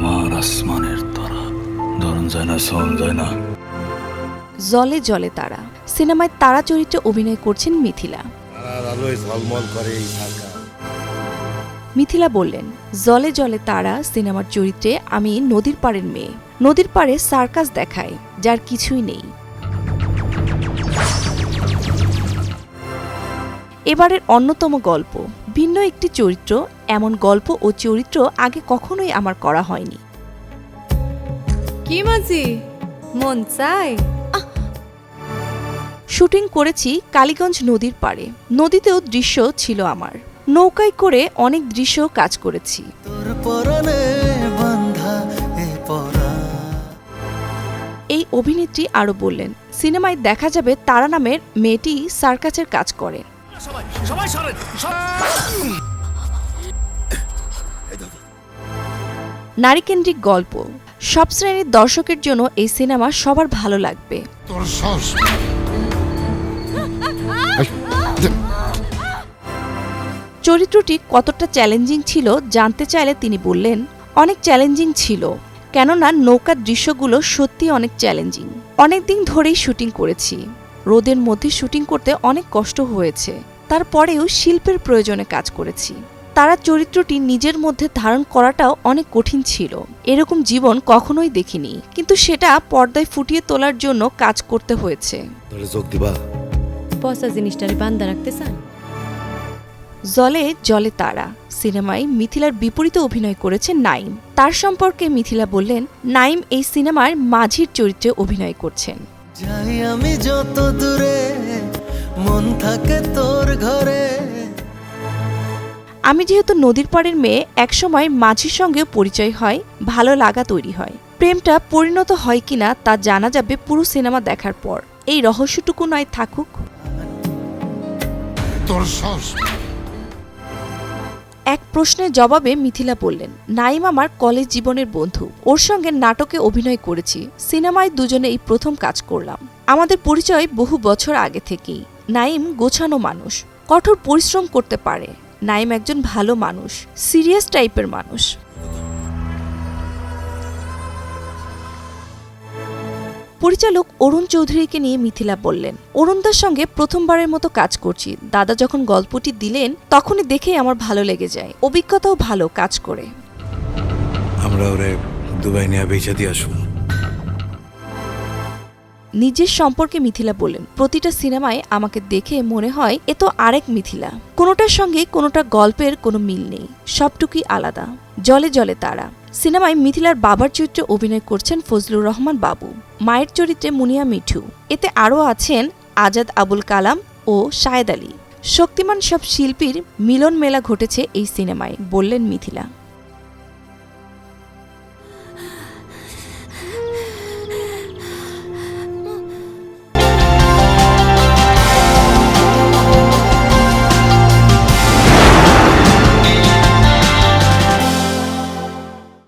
আমার আসমানের তারা ধরন যায় না সন যায় না। জলে জলে তারা সিনেমায় তারা চরিত্রে অভিনয় করছেন মিথিলা। মিথিলা বললেন জলে জলে তারা সিনেমার চরিত্রে আমি নদীর পাড়ের মেয়ে। নদীর পাড়ে সার্কাস দেখায় যার কিছুই নেই। এবারের অন্যতম গল্প ভিন্ন একটি চরিত্র এমন গল্প ও চরিত্র আগে কখনোই আমার করা হয়নি। কি মাঝি? মন চাই শুটিং করেছি কালীগঞ্জ নদীর পাড়ে। নদীতেও দৃশ্য ছিল আমার। নৌকায় করে অনেক দৃশ্য কাজ করেছি। এই অভিনেত্রী আরও বললেন সিনেমায় দেখা যাবে তারা নামের মেয়েটি সার্কাসের কাজ করে নারীকেন্দ্রিক গল্প। সব শ্রেণির দর্শকের জন্য এই সিনেমা সবার ভালো লাগবে। চরিত্রটি কতটা চ্যালেঞ্জিং ছিল জানতে চাইলে তিনি বললেন অনেক চ্যালেঞ্জিং ছিল কেননা নৌকার দৃশ্যগুলো সত্যি অনেক চ্যালেঞ্জিং অনেক দিন ধরেই শুটিং করেছি। রোদের মধ্যে শুটিং করতে অনেক কষ্ট হয়েছে। তারপরেও শিল্পের প্রয়োজনে কাজ করেছি। তারা চরিত্রটি নিজের মধ্যে ধারণ করাটাও অনেক কঠিন ছিল। এরকম জীবন কখনোই দেখিনি কিন্তু সেটা পর্দায় ফুটিয়ে তোলার জন্য কাজ করতে হয়েছে। পচা জিনিসটারে রাখতে চান? জলে জলে তারা সিনেমায় মিথিলার বিপরীতে অভিনয় করেছে নাইম। তার সম্পর্কে মিথিলা বললেন নাইম এই সিনেমার মাঝির চরিত্রে অভিনয় করছেন। যাই আমি যত দূরে মন থাকে তোর ঘরে। আমি যেহেতু নদীর পাড়ের মেয়ে একসময় মাঝির সঙ্গে পরিচয় হয় ভালো লাগা তৈরি হয়। প্রেমটা পরিণত হয় কিনা তা জানা যাবে পুরো সিনেমা দেখার পর। এই রহস্যটুকু নয় থাকুক। এক প্রশ্নের জবাবে মিথিলা বললেন, নাইম আমার কলেজ জীবনের বন্ধু। ওর সঙ্গে নাটকে অভিনয় করেছি। সিনেমায় দুজনে এই প্রথম কাজ করলাম। আমাদের পরিচয় বহু বছর আগে থেকেই। নাইম গোছানো মানুষ। কঠোর পরিশ্রম করতে পারে। নাইম একজন ভালো মানুষ। সিরিয়াস টাইপের মানুষ। পরিচালক অরুণ চৌধুরীকে নিয়ে মিথিলা বললেন অরুণদার সঙ্গে প্রথমবারের মতো কাজ করছি। দাদা যখন গল্পটি দিলেন তখনই দেখেই আমার ভালো লেগে যায়। অভিজ্ঞতাও ভালো কাজ করে। আমরা ওরে দুবাই নিয়ে বেচা দিয়ে আসুন নিজের সম্পর্কে মিথিলা বললেন প্রতিটা সিনেমায় আমাকে দেখে মনে হয় এ তো আরেক মিথিলা। কোনোটার সঙ্গে কোনোটা গল্পের কোনো মিল নেই। সবটুকুই আলাদা। জলে জলে তারা। সিনেমায় মিথিলার বাবার চরিত্রে অভিনয় করছেন ফজলুর রহমান বাবু, মায়ের চরিত্রে মুনিয়া মিঠু। এতে আরও আছেন আজাদ আবুল কালাম ও শায়েদ আলী। শক্তিমান সব শিল্পীর মিলন মেলা ঘটেছে এই সিনেমায়, বললেন মিথিলা।